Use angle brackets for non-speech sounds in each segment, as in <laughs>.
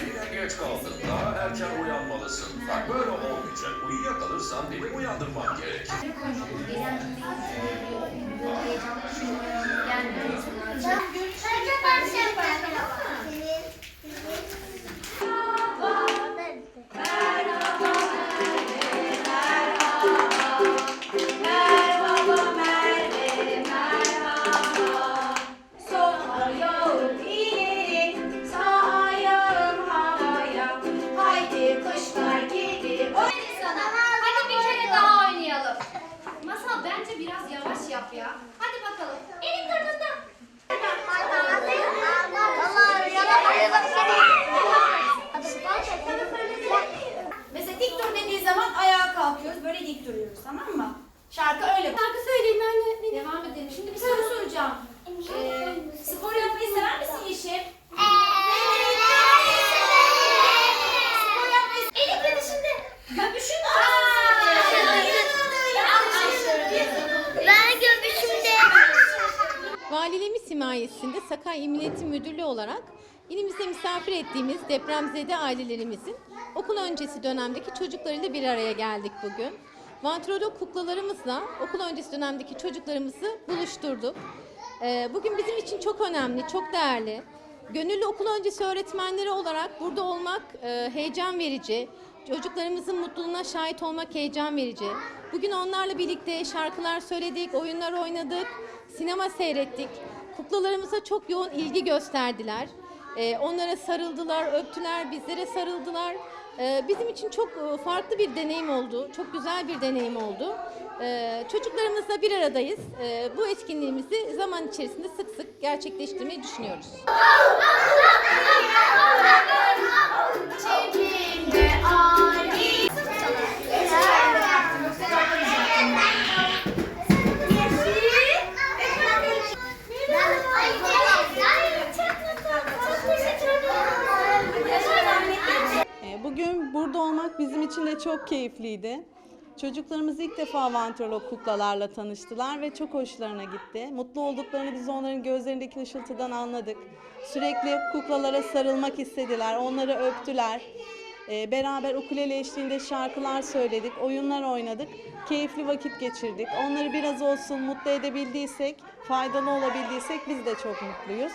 Yine geç kaldın. Daha erken uyanmalısın. Bak böyle olmayacak. Uyuyakalırsan benim uyandırmam gerek. Yap ya. Hadi bakalım. Elin kırmızı. Mesela dik dur dediği zaman ayağa kalkıyoruz. Böyle dik duruyoruz tamam mı? Şarkı öyle. Şarkı söyleyin anne. Devam edelim. Şimdi bir soru soracağım. Ee, spor yapmayı sever misin Yeşim? Spor yapmayı Elin gidişinde. Göbüşün Ben Valiliğimiz himayesinde Sakarya Eğitim Müdürlüğü olarak ilimizde misafir ettiğimiz depremzede ailelerimizin okul öncesi dönemdeki çocuklarıyla bir araya geldik bugün. Vantrolog kuklalarımızla okul öncesi dönemdeki çocuklarımızı buluşturduk. Ee, Bugün bizim için çok önemli, çok değerli. Gönüllü okul öncesi öğretmenleri olarak burada olmak e, heyecan verici. Çocuklarımızın mutluluğuna şahit olmak heyecan verici. Bugün onlarla birlikte şarkılar söyledik, oyunlar oynadık, sinema seyrettik. Kuklalarımıza çok yoğun ilgi gösterdiler. Ee, onlara sarıldılar, öptüler, bizlere sarıldılar. Ee, bizim için çok e, farklı bir deneyim oldu, çok güzel bir deneyim oldu. Ee, çocuklarımızla bir aradayız. Bu etkinliğimizi zaman içerisinde sık sık gerçekleştirmeyi düşünüyoruz. <laughs> Bugün burada olmak bizim için de çok keyifliydi. Çocuklarımız ilk defa vantrolog kuklalarla tanıştılar ve çok hoşlarına gitti. Mutlu olduklarını biz onların gözlerindeki ışıltıdan anladık. Sürekli kuklalara sarılmak istediler, onları öptüler. Ee, Beraber ukulele eşliğinde şarkılar söyledik, oyunlar oynadık. Keyifli vakit geçirdik. Onları biraz olsun mutlu edebildiysek, faydalı olabildiysek biz de çok mutluyuz.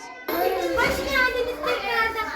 Hoş geldiniz tekrardan.